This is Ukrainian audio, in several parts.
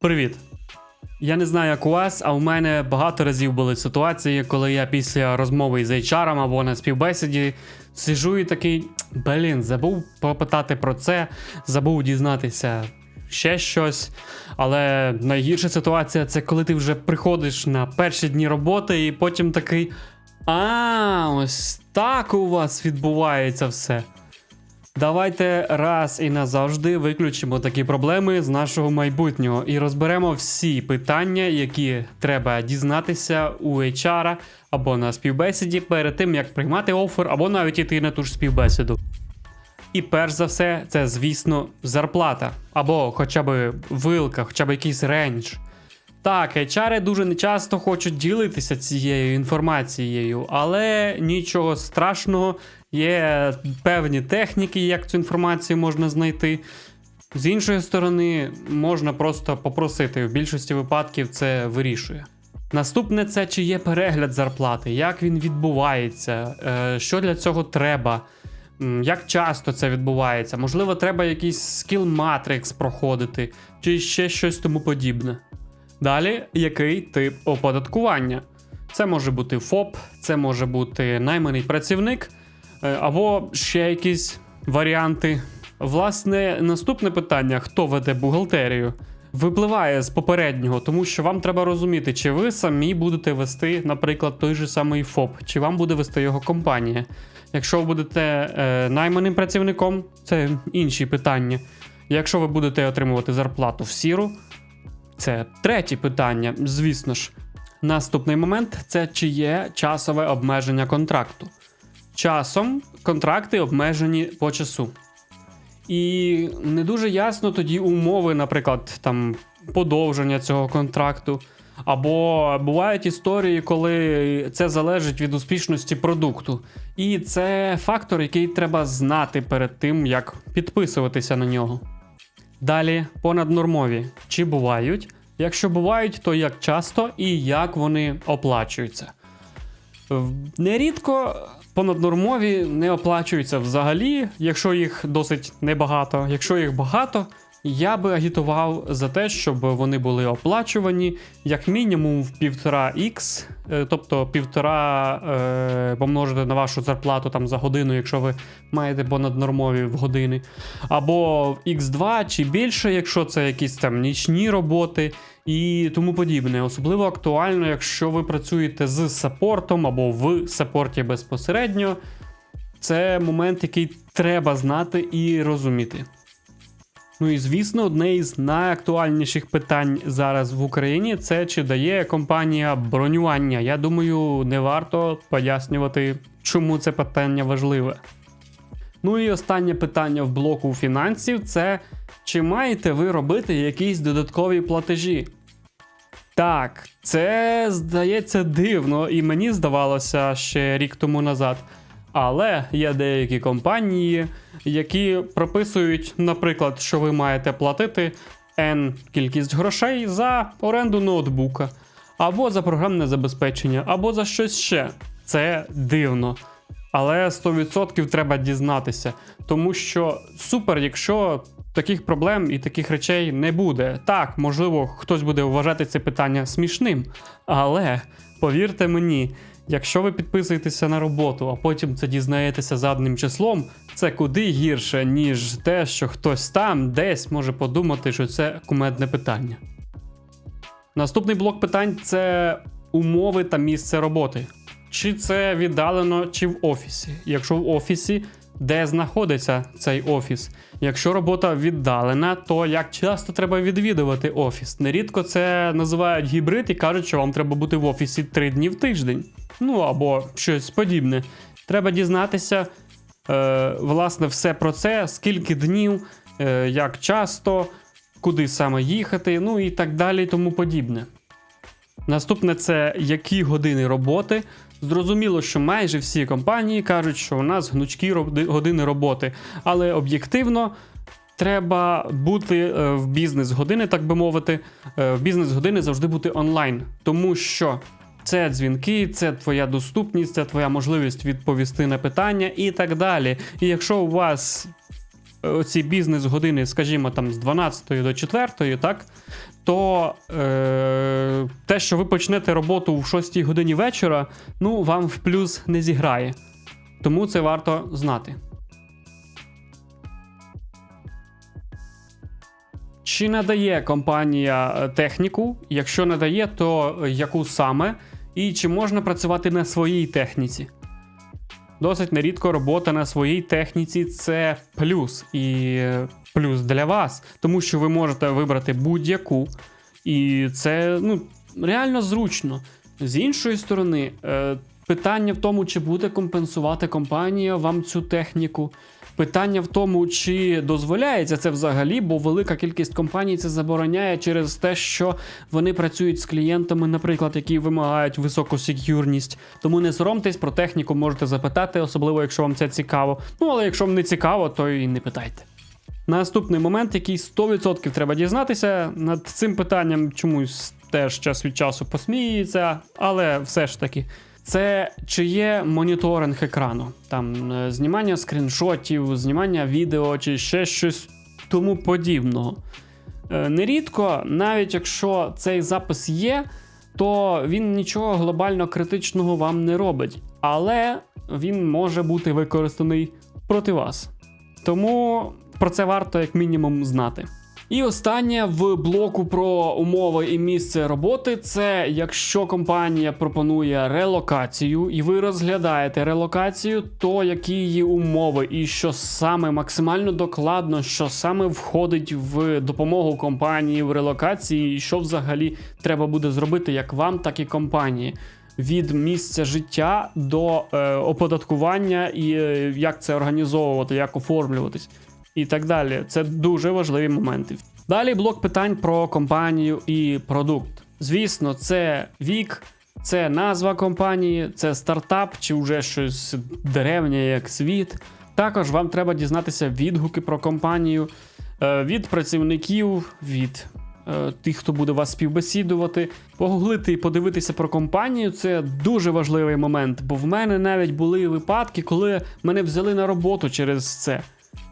Привіт. Я не знаю, як у вас, а у мене багато разів були ситуації, коли я після розмови з HR або на співбесіді сижу і такий, блін, забув попитати про це, забув дізнатися ще щось. Але найгірша ситуація це коли ти вже приходиш на перші дні роботи і потім такий. А, ось так у вас відбувається все. Давайте раз і назавжди виключимо такі проблеми з нашого майбутнього і розберемо всі питання, які треба дізнатися у HR або на співбесіді перед тим, як приймати офер, або навіть іти на ту ж співбесіду. І перш за все, це, звісно, зарплата, або хоча б вилка, хоча б якийсь рендж. Так, HR дуже нечасто хочуть ділитися цією інформацією, але нічого страшного, є певні техніки, як цю інформацію можна знайти. З іншої сторони, можна просто попросити. В більшості випадків це вирішує. Наступне це чи є перегляд зарплати, як він відбувається, е, що для цього треба, як часто це відбувається. Можливо, треба якийсь skill matrix проходити, чи ще щось тому подібне. Далі, який тип оподаткування? Це може бути ФОП, це може бути найманий працівник, або ще якісь варіанти. Власне, наступне питання: хто веде бухгалтерію? Випливає з попереднього, тому що вам треба розуміти, чи ви самі будете вести, наприклад, той же самий ФОП, чи вам буде вести його компанія. Якщо ви будете е, найманим працівником, це інші питання. Якщо ви будете отримувати зарплату в сіру, це третє питання, звісно ж. Наступний момент це чи є часове обмеження контракту. Часом контракти обмежені по часу. І не дуже ясно тоді умови, наприклад, там подовження цього контракту. Або бувають історії, коли це залежить від успішності продукту. І це фактор, який треба знати перед тим, як підписуватися на нього. Далі понаднормові. Чи бувають? Якщо бувають, то як часто і як вони оплачуються. Нерідко понаднормові не оплачуються взагалі, якщо їх досить небагато. Якщо їх багато, я би агітував за те, щоб вони були оплачувані як мінімум в 1,5х, е, тобто півтора е, помножити на вашу зарплату там за годину, якщо ви маєте понаднормові в години, або в X2 чи більше, якщо це якісь там нічні роботи і тому подібне. Особливо актуально, якщо ви працюєте з саппортом або в саппорті безпосередньо. Це момент, який треба знати і розуміти. Ну і звісно, одне із найактуальніших питань зараз в Україні це чи дає компанія бронювання. Я думаю, не варто пояснювати, чому це питання важливе. Ну і останнє питання в блоку фінансів це чи маєте ви робити якісь додаткові платежі? Так, це здається дивно, і мені здавалося ще рік тому назад. Але є деякі компанії, які прописують, наприклад, що ви маєте платити N кількість грошей за оренду ноутбука, або за програмне забезпечення, або за щось ще. Це дивно. Але 100% треба дізнатися, тому що супер, якщо таких проблем і таких речей не буде. Так, можливо, хтось буде вважати це питання смішним, але повірте мені, якщо ви підписуєтеся на роботу, а потім це дізнаєтеся задним числом, це куди гірше, ніж те, що хтось там десь може подумати, що це кумедне питання. Наступний блок питань це умови та місце роботи. Чи це віддалено, чи в офісі? Якщо в офісі, де знаходиться цей офіс? Якщо робота віддалена, то як часто треба відвідувати офіс? Нерідко це називають гібрид і кажуть, що вам треба бути в офісі 3 дні в тиждень. Ну або щось подібне. Треба дізнатися, е, власне, все про це, скільки днів, е, як часто, куди саме їхати, ну і так далі, тому подібне. Наступне це які години роботи. Зрозуміло, що майже всі компанії кажуть, що у нас гнучкі години роботи, але об'єктивно треба бути е, в бізнес-години, так би мовити, е, в бізнес-години завжди бути онлайн, тому що це дзвінки, це твоя доступність, це твоя можливість відповісти на питання і так далі. І якщо у вас оці бізнес-години, скажімо, там з 12 до 4, так, то е, те, що ви почнете роботу в 6 годині вечора, ну вам в плюс не зіграє. Тому це варто знати. Чи надає компанія е, техніку? Якщо надає, то е, яку саме? І чи можна працювати на своїй техніці? Досить нерідко робота на своїй техніці це плюс. І е, плюс для вас, тому що ви можете вибрати будь-яку. І це ну, реально зручно. З іншої сторони, е, питання в тому, чи буде компенсувати компанія вам цю техніку. Питання в тому, чи дозволяється це взагалі, бо велика кількість компаній це забороняє через те, що вони працюють з клієнтами, наприклад, які вимагають високу секюрність. Тому не соромтесь про техніку, можете запитати, особливо якщо вам це цікаво. Ну але якщо вам не цікаво, то і не питайте. Наступний момент, який 100% треба дізнатися, над цим питанням чомусь теж час від часу посміюється, але все ж таки. Це чи є моніторинг екрану, там е, знімання скріншотів, знімання відео чи ще щось тому подібного. Е, Нерідко, навіть якщо цей запис є, то він нічого глобально критичного вам не робить, але він може бути використаний проти вас. Тому про це варто як мінімум знати. І останнє в блоку про умови і місце роботи це якщо компанія пропонує релокацію, і ви розглядаєте релокацію, то які її умови, і що саме максимально докладно, що саме входить в допомогу компанії в релокації, і що взагалі треба буде зробити як вам, так і компанії. Від місця життя до е, оподаткування і е, як це організовувати, як оформлюватись і так далі. Це дуже важливі моменти. Далі блок питань про компанію і продукт. Звісно, це вік, це назва компанії, це стартап чи вже щось древнє, як світ. Також вам треба дізнатися відгуки про компанію е, від працівників, від е, тих, хто буде вас співбесідувати. Погуглити і подивитися про компанію це дуже важливий момент, бо в мене навіть були випадки, коли мене взяли на роботу через це.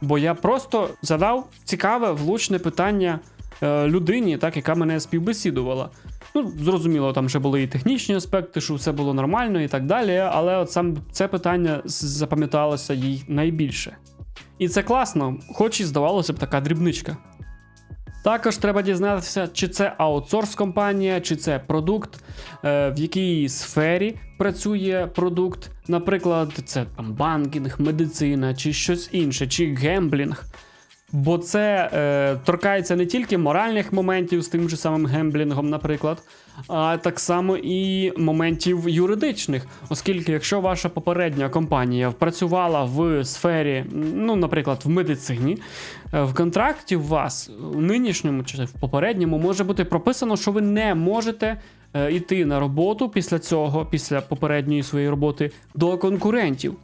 Бо я просто задав цікаве, влучне питання е, людині, так, яка мене співбесідувала. Ну, зрозуміло, там вже були і технічні аспекти, що все було нормально і так далі, але от сам це питання запам'яталося їй найбільше. І це класно, хоч і здавалося б така дрібничка. Також треба дізнатися, чи це аутсорс компанія, чи це продукт, е, в якій сфері працює продукт. Наприклад, це там банкінг, медицина, чи щось інше, чи гемблінг. Бо це е, торкається не тільки моральних моментів з тим же самим гемблінгом, наприклад, а так само і моментів юридичних. Оскільки, якщо ваша попередня компанія працювала в сфері, ну, наприклад, в медицині, в контракті у вас у нинішньому чи в попередньому може бути прописано, що ви не можете е, йти на роботу після цього, після попередньої своєї роботи, до конкурентів.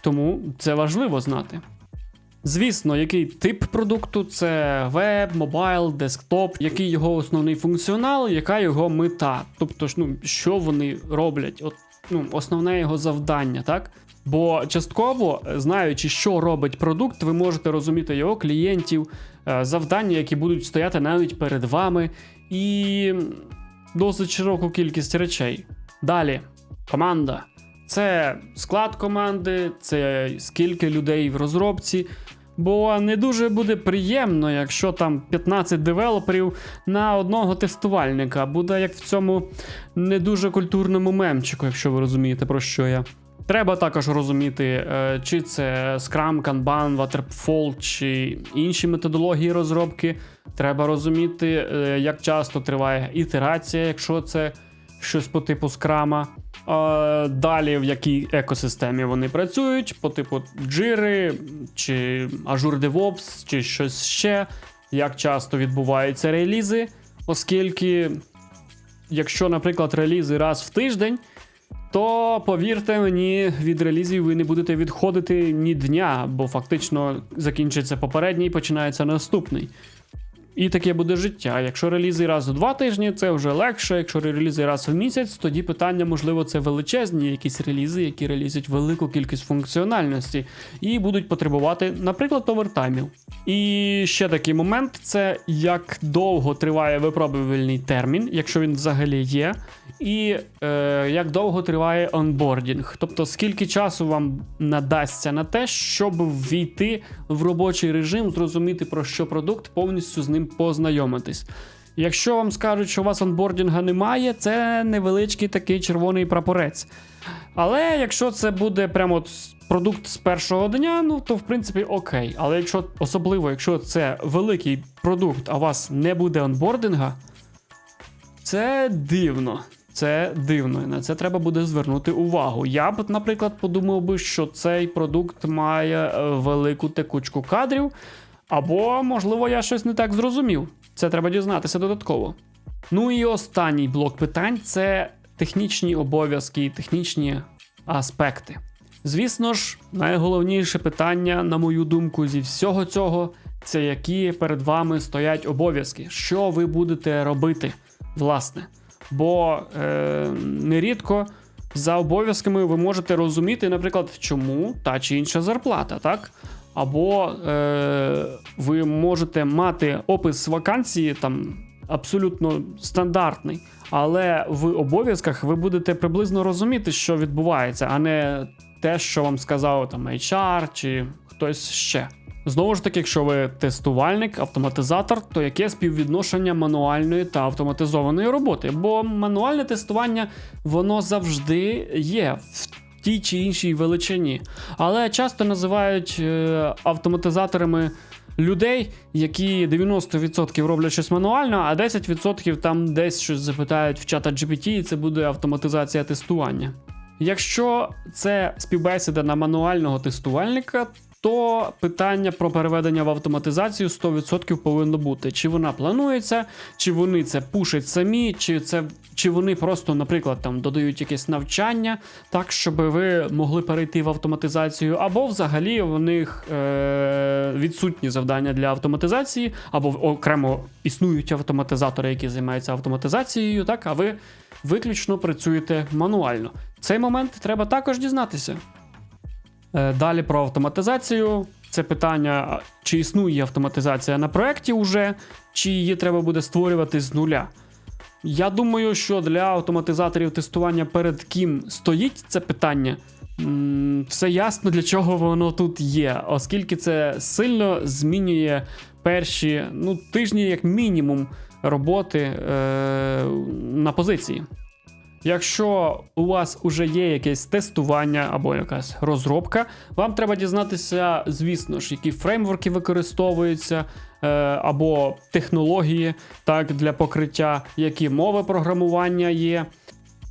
Тому це важливо знати. Звісно, який тип продукту це веб, мобайл, десктоп, який його основний функціонал, яка його мета. Тобто, ну, що вони роблять, от, ну, основне його завдання, так? Бо частково, е, знаючи, що робить продукт, ви можете розуміти його клієнтів, е, завдання, які будуть стояти навіть перед вами, і досить широку кількість речей. Далі, команда. Це склад команди, це скільки людей в розробці. Бо не дуже буде приємно, якщо там 15 девелоперів на одного тестувальника. Буде як в цьому не дуже культурному мемчику, якщо ви розумієте, про що я. Треба також розуміти, е, чи це Scrum, Kanban, Waterfall, чи інші методології розробки. Треба розуміти, е, як часто триває ітерація, якщо це щось по типу скрама. Е, Далі в якій екосистемі вони працюють, по типу Jira, чи Azure DevOps, чи щось ще. Як часто відбуваються релізи, оскільки, якщо, наприклад, релізи раз в тиждень, то повірте мені, від релізів ви не будете відходити ні дня, бо фактично закінчиться попередній, починається наступний. І таке буде життя. Якщо релізи раз у два тижні, це вже легше. Якщо релізи раз в місяць, тоді питання, можливо, це величезні якісь релізи, які релізять велику кількість функціональності і будуть потребувати, наприклад, овертаймів. І ще такий момент: це як довго триває випробувальний термін, якщо він взагалі є, і е, як довго триває онбордінг. Тобто, скільки часу вам надасться на те, щоб ввійти в робочий режим, зрозуміти про що продукт, повністю з ним познайомитись. Якщо вам скажуть, що у вас онбордінга немає, це невеличкий такий червоний прапорець. Але якщо це буде прямо от продукт з першого дня, ну то в принципі окей. Але якщо особливо, якщо це великий продукт, а у вас не буде онбординга, це дивно. Це дивно, і на це треба буде звернути увагу. Я б, наприклад, подумав би, що цей продукт має е, велику текучку кадрів, або, можливо, я щось не так зрозумів. Це треба дізнатися додатково. Ну і останній блок питань це технічні обов'язки і технічні аспекти. Звісно ж, найголовніше питання, на мою думку, зі всього цього це які перед вами стоять обов'язки, що ви будете робити, власне. Бо е, нерідко за обов'язками ви можете розуміти, наприклад, чому та чи інша зарплата, так? Або е, ви можете мати опис вакансії там абсолютно стандартний, але в обов'язках ви будете приблизно розуміти, що відбувається, а не те, що вам сказав там HR чи хтось ще. Знову ж таки, якщо ви тестувальник, автоматизатор, то яке співвідношення мануальної та автоматизованої роботи? Бо мануальне тестування воно завжди є в тій чи іншій величині, але часто називають е, автоматизаторами людей, які 90% роблять щось мануально, а 10% там десь щось запитають в чата GPT, і це буде автоматизація тестування. Якщо це співбесіда на мануального тестувальника, то питання про переведення в автоматизацію 100% повинно бути. Чи вона планується, чи вони це пушать самі, чи це чи вони просто, наприклад, там додають якесь навчання, так щоб ви могли перейти в автоматизацію, або взагалі у них е- відсутні завдання для автоматизації, або окремо існують автоматизатори, які займаються автоматизацією, так, а ви виключно працюєте мануально. Цей момент треба також дізнатися. Е, Далі про автоматизацію. Це питання, чи існує автоматизація на проєкті уже, чи її треба буде створювати з нуля. Я думаю, що для автоматизаторів тестування перед ким стоїть це питання. Все ясно, для чого воно тут є, оскільки це сильно змінює перші ну, тижні, як мінімум, роботи е, на позиції. Якщо у вас уже є якесь тестування або якась розробка, вам треба дізнатися, звісно ж, які фреймворки використовуються, е, або технології так, для покриття, які мови програмування є,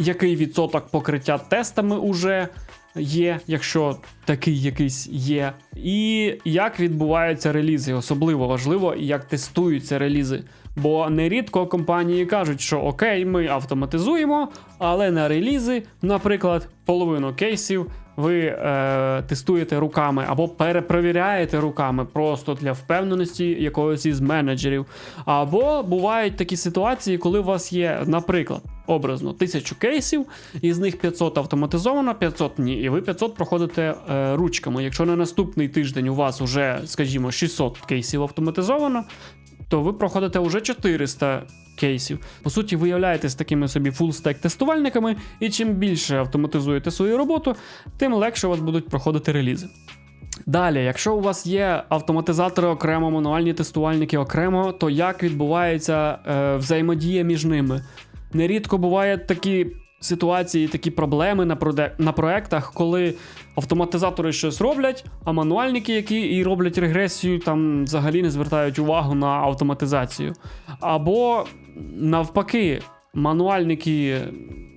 який відсоток покриття тестами уже є, якщо такий якийсь є, і як відбуваються релізи. Особливо важливо, як тестуються релізи. Бо нерідко компанії кажуть, що окей, ми автоматизуємо, але на релізи, наприклад, половину кейсів ви е, тестуєте руками або перепровіряєте руками просто для впевненості якогось із менеджерів. Або бувають такі ситуації, коли у вас є, наприклад, образно 1000 кейсів, із них 500 автоматизовано, 500 ні, і ви 500 проходите е, ручками. Якщо на наступний тиждень у вас уже, скажімо, 600 кейсів автоматизовано, то ви проходите вже 400 кейсів. По суті, ви являєтесь такими собі фулстек тестувальниками, і чим більше автоматизуєте свою роботу, тим легше у вас будуть проходити релізи. Далі, якщо у вас є автоматизатори окремо, мануальні тестувальники окремо, то як відбувається е, взаємодія між ними? Нерідко бувають такі ситуації, такі проблеми на, проде- на проектах, коли автоматизатори щось роблять, а мануальники, які і роблять регресію, там взагалі не звертають увагу на автоматизацію. Або навпаки, мануальники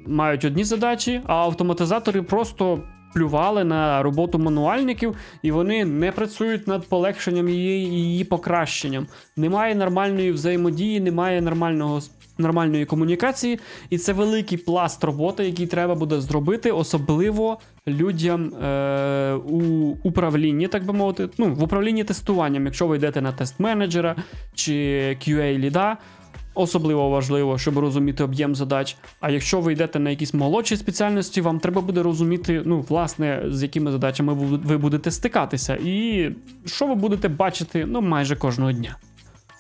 мають одні задачі, а автоматизатори просто плювали на роботу мануальників, і вони не працюють над полегшенням її, її покращенням. Немає нормальної взаємодії, немає нормального нормальної комунікації, і це великий пласт роботи, який треба буде зробити, особливо людям е, у управлінні, так би мовити, ну, в управлінні тестуванням, якщо ви йдете на тест-менеджера чи QA ліда. Особливо важливо, щоб розуміти об'єм задач. А якщо ви йдете на якісь молодші спеціальності, вам треба буде розуміти, ну, власне, з якими задачами ви будете стикатися, і що ви будете бачити ну, майже кожного дня.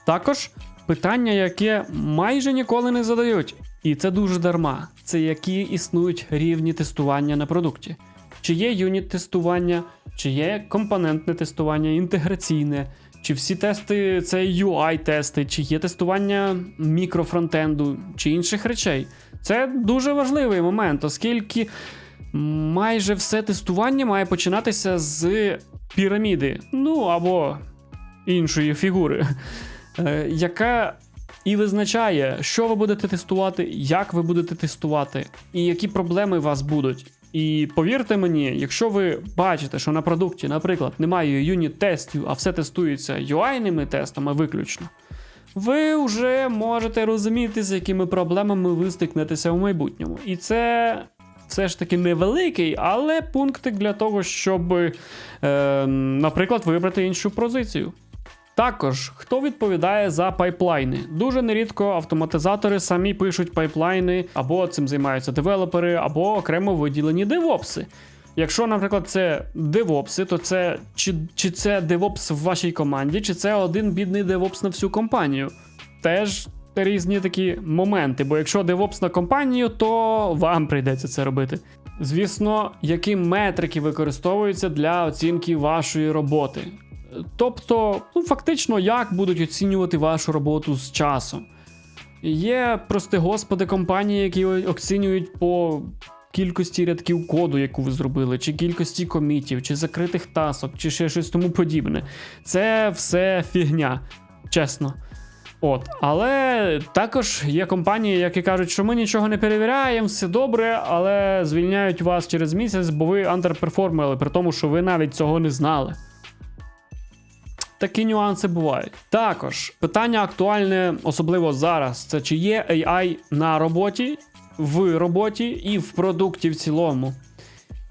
Також питання, яке майже ніколи не задають, і це дуже дарма. Це які існують рівні тестування на продукті. Чи є юніт тестування, чи є компонентне тестування, інтеграційне, чи всі тести це UI-тести, чи є тестування мікрофронтенду, чи інших речей. Це дуже важливий момент, оскільки майже все тестування має починатися з піраміди, ну або іншої фігури, е, яка і визначає, що ви будете тестувати, як ви будете тестувати, і які проблеми у вас будуть. І повірте мені, якщо ви бачите, що на продукті, наприклад, немає юніт-тестів, а все тестується UI-ними тестами виключно, ви вже можете розуміти, з якими проблемами ви стикнетеся в майбутньому. І це все ж таки невеликий, але пунктик для того, щоб, е, наприклад, вибрати іншу позицію. Також, хто відповідає за пайплайни? Дуже нерідко автоматизатори самі пишуть пайплайни, або цим займаються девелопери, або окремо виділені девопси. Якщо, наприклад, це девопси, то це чи, чи це девопс в вашій команді, чи це один бідний девопс на всю компанію. Теж різні такі моменти, бо якщо девопс на компанію, то вам прийдеться це робити. Звісно, які метрики використовуються для оцінки вашої роботи. Тобто, ну, фактично, як будуть оцінювати вашу роботу з часом. Є, прости господи, компанії, які оцінюють по кількості рядків коду, яку ви зробили, чи кількості комітів, чи закритих тасок, чи ще щось тому подібне. Це все фігня, чесно. От, але також є компанії, які кажуть, що ми нічого не перевіряємо, все добре, але звільняють вас через місяць, бо ви андерперформили, при тому, що ви навіть цього не знали. Такі нюанси бувають. Також питання актуальне, особливо зараз: це чи є AI на роботі, в роботі і в продукті в цілому.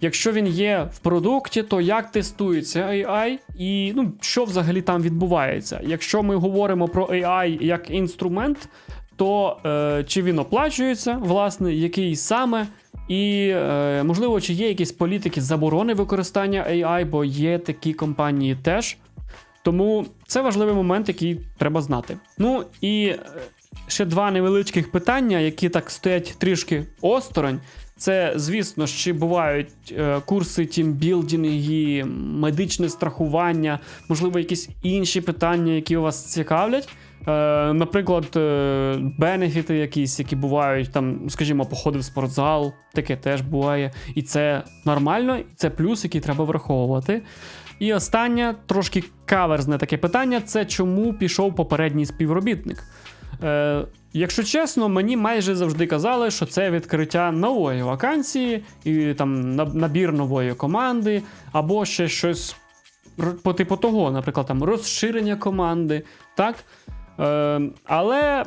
Якщо він є в продукті, то як тестується AI і ну, що взагалі там відбувається? Якщо ми говоримо про AI як інструмент, то е, чи він оплачується, власне, який саме, і е, можливо, чи є якісь політики заборони використання AI, бо є такі компанії теж. Тому це важливий момент, який треба знати. Ну і е, ще два невеличких питання, які так стоять трішки осторонь. Це, звісно, ще бувають е, курси тімбілдинги, медичне страхування, можливо, якісь інші питання, які вас цікавлять. Е, наприклад, е, бенефіти якісь, які бувають, там, скажімо, походи в спортзал, таке теж буває. І це нормально, це плюс, який треба враховувати. І останнє трошки каверзне таке питання: це чому пішов попередній співробітник? Е, Якщо чесно, мені майже завжди казали, що це відкриття нової вакансії, і там набір нової команди, або ще щось по типу того, наприклад, там розширення команди. так? Е, Але,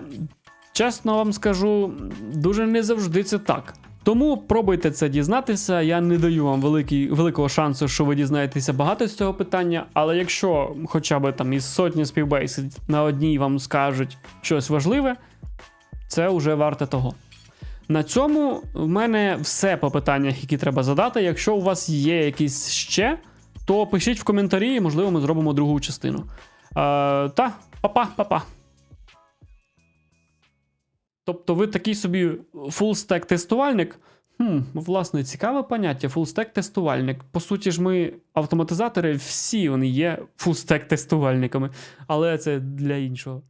чесно вам скажу, дуже не завжди це так. Тому пробуйте це дізнатися. Я не даю вам великий, великого шансу, що ви дізнаєтеся багато з цього питання. Але якщо хоча б там із сотні співбесід на одній вам скажуть щось важливе, це вже варте того. На цьому в мене все по питаннях, які треба задати. Якщо у вас є якісь ще, то пишіть в коментарі, і можливо ми зробимо другу частину. А, Та, па-па, па-па. Тобто ви такий собі фулстек тестувальник. Хм, Власне, цікаве поняття, фулстек тестувальник. По суті ж, ми автоматизатори, всі вони є фулстек тестувальниками, але це для іншого.